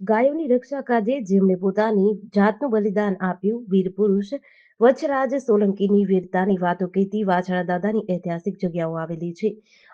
ગાયોની રક્ષા કાજે જેમણે પોતાની જાતનું બલિદાન આપ્યું વીર પુરુષ વચરાજ સોલંકીની વીરતાની વાતો કહેતી વાછડા દાદાની ઐતિહાસિક જગ્યાઓ આવેલી છે.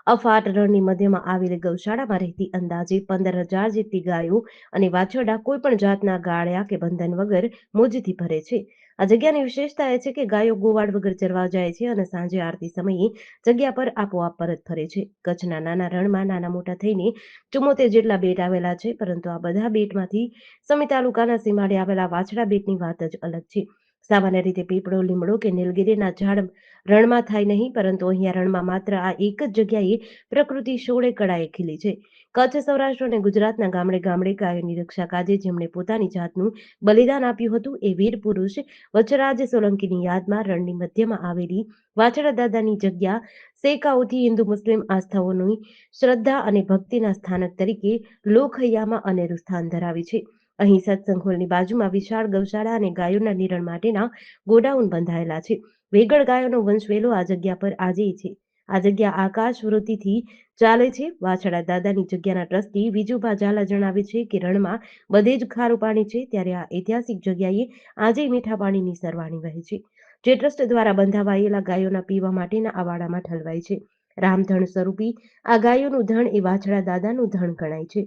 અફાટ રણની મધ્યમાં આવેલી ગૌશાળામાં રહેતી અંદાજે પંદર હજાર જેટલી ગાયો અને વાછરડા કોઈ પણ જાતના ગાળ્યા કે બંધન વગર મોજથી ભરે છે. આ જગ્યાની વિશેષતા એ છે કે ગાયો ગોવાળ વગર ચરવા જાય છે અને સાંજે આરતી સમયે જગ્યા પર આપોઆપ પરત ફરે છે. કચ્છના નાના રણમાં નાના મોટા થઈને ચુમ્મોતેર જેટલા બેટ આવેલા છે, પરંતુ આ બધા બેટમાંથી સમી તાલુકાના સીમાડે આવેલા વાછડા બેટની વાત જ અલગ છે. સામાન્ય રીતે પીપળો, લીમડો કે નીલગીરીના ઝાડ રણમાં થાય નહીં, પરંતુ અહીંયા રણમાં માત્ર આ એક જ જગ્યાએ પ્રકૃતિ શોળે કળાએ ખીલી છે. કચ્છ, સૌરાષ્ટ્ર અને ગુજરાતના ગામડે ગામડે ગાયોની રક્ષા કાજે જેમણે પોતાની જાતનું બલિદાન આપ્યું હતું, એ વીર પુરુષ વચરાજ સોલંકીની યાદમાં રણની મધ્યમાં આવેલી વાછડા દાદાની જગ્યા સેકાઓથી હિન્દુ મુસ્લિમ આસ્થાઓની શ્રદ્ધા અને ભક્તિના સ્થાનક તરીકે લોકહૈયામાં અનેરું સ્થાન ધરાવે છે. અહીં સત્સંગોલની બાજુમાં વિશાળ ગૌશાળા અને ગાયોના નિરણ માટેના ગોડાઉન બંધાયેલા છે. વેગળ ગાયોનો વંશવેલો આ જગ્યા પર આજે છે. આ જગ્યા આકાશ વૃત્તિથી ચાલે છે. વાછડા દાદાની જગ્યાના ટ્રસ્ટી વિજુભા ઝાલા જણાવે છે કે રણમાં બધે જ ખારું પાણી છે, ત્યારે આ ઐતિહાસિક જગ્યાએ આજે મીઠા પાણીની સરવાણી વહે છે. જે ટ્રસ્ટ દ્વારા બંધાવાયેલા ગાયોના પીવા માટેના આવાડામાં ઠલવાય છે. રામધણ સ્વરૂપી આ ગાયોનું ધણ એ વાછડા દાદાનું ધણ ગણાય છે.